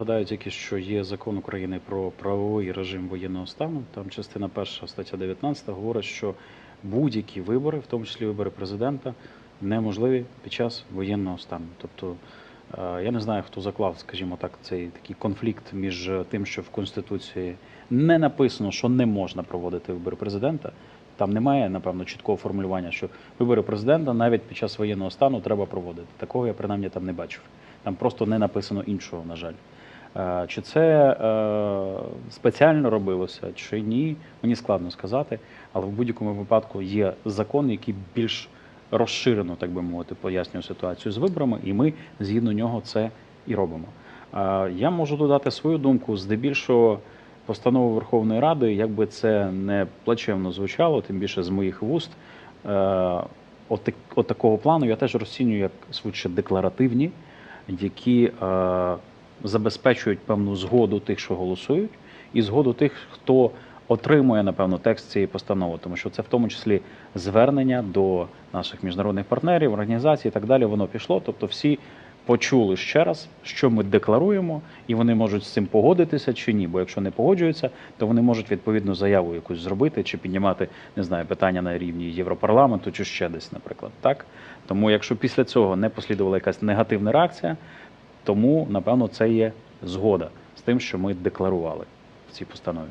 Гадаю тільки, що є закон України про правовий режим воєнного стану. Там частина перша, стаття 19 говорить, що будь-які вибори, в тому числі вибори президента, неможливі під час воєнного стану. Тобто е, я не знаю, хто заклав, скажімо так, цей такий конфлікт між тим, що в Конституції не написано, що не можна проводити вибори президента. Там немає, напевно, чіткого формулювання, що вибори президента навіть під час воєнного стану треба проводити. Такого я принаймні там не бачив. Там просто не написано іншого, на жаль. Е, Чи це е, спеціально робилося, чи ні, мені складно сказати. Але в будь-якому випадку є закон, який більш розширено, так би мовити, пояснює ситуацію з виборами, і ми згідно нього це і робимо. Е, Я можу додати свою думку, здебільшого постанови Верховної Ради, як би це не плачевно звучало, тим більше з моїх вуст. е, От, от такого плану я теж розцінюю як швидше декларативні, які е, забезпечують певну згоду тих, що голосують, і згоду тих, хто отримує напевно текст цієї постанови, тому що це в тому числі звернення до наших міжнародних партнерів, організацій і так далі. Воно пішло. Тобто, всі почули ще раз, що ми декларуємо, і вони можуть з цим погодитися чи ні. Бо якщо не погоджуються, то вони можуть відповідну заяву якусь зробити чи піднімати не знаю питання на рівні Європарламенту чи ще десь, наприклад. Так тому, якщо після цього не послідувала якась негативна реакція, тому напевно це є згода з тим, що ми декларували в цій постанові.